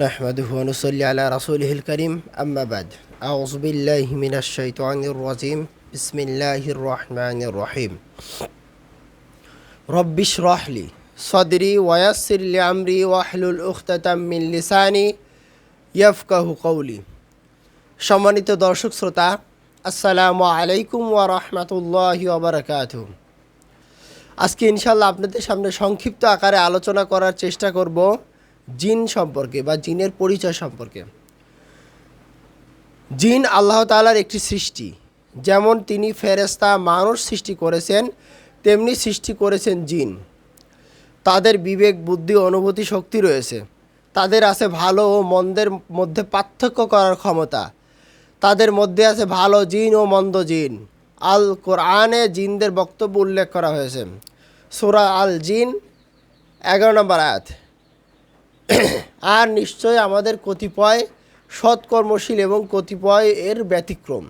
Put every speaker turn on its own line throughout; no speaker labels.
نحمده ونصلي على رسوله الكريم أما بعد أعوذ بالله من الشيطان الرجيم بسم الله الرحمن الرحيم رب اشرح لي صدري ويسر لي أمري واحلل عقدة من লিসানি ইয়াফকাহু কৌলি সম্মানিত দর্শক শ্রোতা আসসালামু আলাইকুম ওয়া রাহমাতুল্লাহি ওয়া বারাকাতুহু আজকে ইনশাল্লাহ আপনাদের সামনে সংক্ষিপ্ত আকারে আলোচনা করার চেষ্টা করব জিন সম্পর্কে বা জিনের পরিচয় সম্পর্কে। জিন আল্লাহ তাআলার একটি সৃষ্টি। যেমন তিনি ফেরেস্তা মানুষ সৃষ্টি করেছেন, তেমনি সৃষ্টি করেছেন জিন। তাদের বিবেক, বুদ্ধি, অনুভূতি, শক্তি রয়েছে। তাদের আছে ভালো ও মন্দের মধ্যে পার্থক্য করার ক্ষমতা। তাদের মধ্যে আছে ভালো জিন ও মন্দ জিন। আল কোরআনে জিনদের বক্তব্য উল্লেখ করা হয়েছে। সুরা আল জিন, এগারো নম্বর আয়াত। আর নিশ্চয় আমাদের কতিপয় সৎকর্মশীল এবং কতিপয় এর ব্যতিক্রম।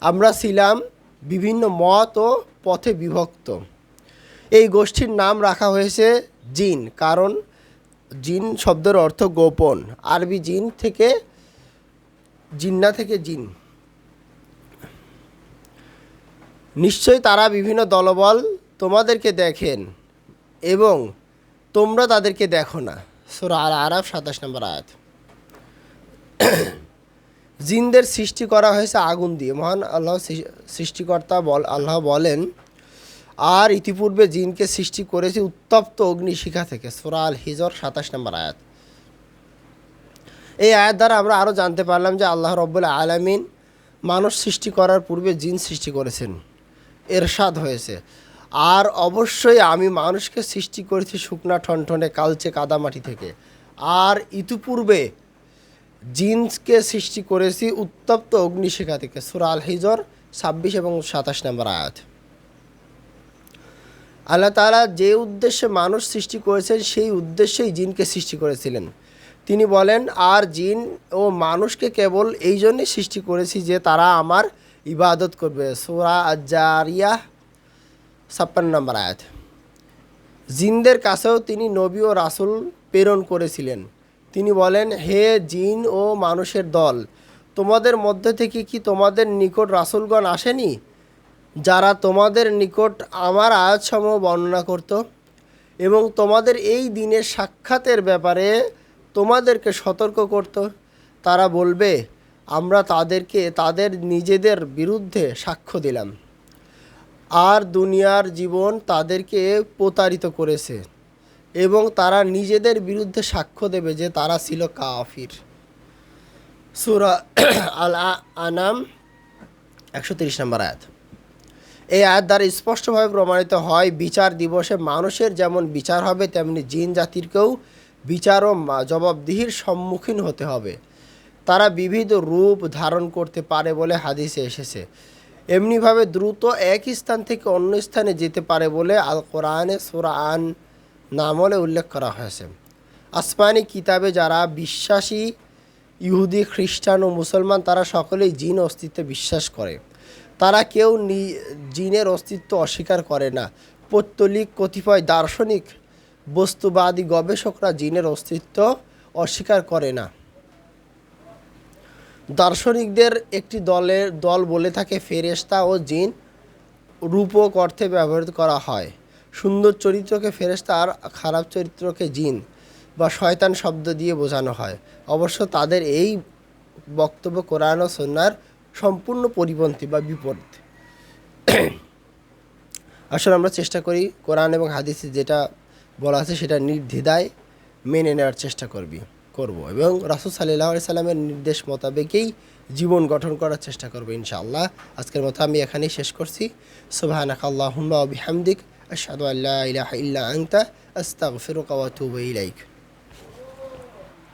আমরা ছিলাম বিভিন্ন মত ও পথে বিভক্ত। এই গোষ্ঠীর নাম রাখা হয়েছে জিন, কারণ জিন শব্দের অর্থ গোপন। আরবি জিন থেকে, জিন্না থেকে জিন। নিশ্চয় তারা বিভিন্ন দলবল তোমাদেরকে দেখেন এবং তোমরা তাদেরকে দেখো না। সুরা আল আরব সাতাশ নম্বর আয়াত। জিনদের সৃষ্টি করা হয়েছে আগুন দিয়ে। মহান আল্লাহ সৃষ্টিকর্তা বল, আল্লাহ বলেন, আর ইতিপূর্বে জিনকে সৃষ্টি করেছে উত্তপ্ত অগ্নিশিখা থেকে। সুরা আল হিজর সাতাশ নম্বর আয়াত। এই আয়াত দ্বারা আমরা আরও জানতে পারলাম যে আল্লাহ রব্বুল আলামিন মানুষ সৃষ্টি করার পূর্বে জিন সৃষ্টি করেছেন। এরশাদ হয়েছে। আর অবশ্যই আমি মানুষকে সৃষ্টি করেছি শুকনা ঠনঠনে কালচে কাদামাটি থেকে। আর ইতিপূর্বে জিন্সকে সৃষ্টি করেছি উত্তপ্ত অগ্নিশিখা থেকে। সুরা আল হিজর ছাব্বিশ এবং সাতাশ নম্বর আয়াত। আল্লাহ তাআলা যে উদ্দেশ্যে মানুষ সৃষ্টি করেছেন, সেই উদ্দেশ্যেই জিনকে সৃষ্টি করেছিলেন। তিনি বলেন, আর জিন ও মানুষকে কেবল এই জন্যই সৃষ্টি করেছি যে তারা আমার ইবাদত করবে। সোরা জারিয়া ছাপ্পান্ন নম্বর আয়াত। জিনদের কাছেও তিনি নবী ও রাসূল প্রেরণ করেছিলেন। তিনি বলেন, হে জিন ও মানুষের দল, তোমাদের মধ্যে থেকে কি তোমাদের নিকট রাসূলগণ আসেনি? যারা তোমাদের নিকট আমার আয়াতসমূহ বর্ণনা করত এবং তোমাদের এই দিনের সাক্ষাতের ব্যাপারে তোমাদেরকে সতর্ক করত, তারা বলবে, আমরা তাদেরকে, তাদের নিজেদের বিরুদ্ধে সাক্ষ্য দিলাম। আর দুনিয়ার জীবন তাদেরকে প্রতারিত করেছে এবং তারা নিজেদের বিরুদ্ধে সাক্ষ্য দেবে যে তারা ছিল কাফির। সুরা আল আনাম একশো তিরিশ নম্বর আয়াত। এই আয়াত দ্বারা স্পষ্টভাবে প্রমাণিত হয়, বিচার দিবসে মানুষের যেমন বিচার হবে, তেমনি জিন জাতিরকেও বিচার ও জবাবদিহির সম্মুখীন হতে হবে। তারা বিবিধ রূপ ধারণ করতে পারে বলে হাদিসে এসেছে। এমনিভাবে দ্রুত এক স্থান থেকে অন্য স্থানে যেতে পারে বলে আল কোরআনে সুরান নামলে উল্লেখ করা হয়েছে। আসমানি কিতাবে যারা বিশ্বাসী ইহুদি, খ্রিস্টান ও মুসলমান, তারা সকলেই জিন অস্তিত্বে বিশ্বাস করে। তারা কেউ জিনের অস্তিত্ব অস্বীকার করে না। পৌত্তলিক, কতিপয় দার্শনিক বস্তুবাদী গবেষকরা জিনের অস্তিত্ব অস্বীকার করে না। দার্শনিকদের একটি দলের দল বলে থাকে ফেরেশতা ও জিন রূপক অর্থে ব্যবহৃত করা হয়। সুন্দর চরিত্রকে ফেরেশতা আর খারাপ চরিত্রকে জিন বা শয়তান শব্দ দিয়ে বোঝানো হয়। অবশ্য তাদের এই বক্তব্য কোরআন ও সন্ন্যার সম্পূর্ণ পরিপন্থী বা বিপরীত। আসলে আমরা চেষ্টা করি কোরআন এবং হাদিসে যেটা বলা আছে সেটা নির্দ্বিধায় মেনে নেওয়ার চেষ্টা করবি। করব। এবং রাসুল সাল্লাহ সাল্লামের নির্দেশ মোতাবেকেই জীবন গঠন করার চেষ্টা করব ইনশাআল্লাহ। আজকের মতো আমি এখানেই শেষ করছি। সুবাহ আল্লাহ ওয়া বিহামদিক। আশহাদু আল্লাহ ইলাহা ইল্লা আংতা ইলাইক।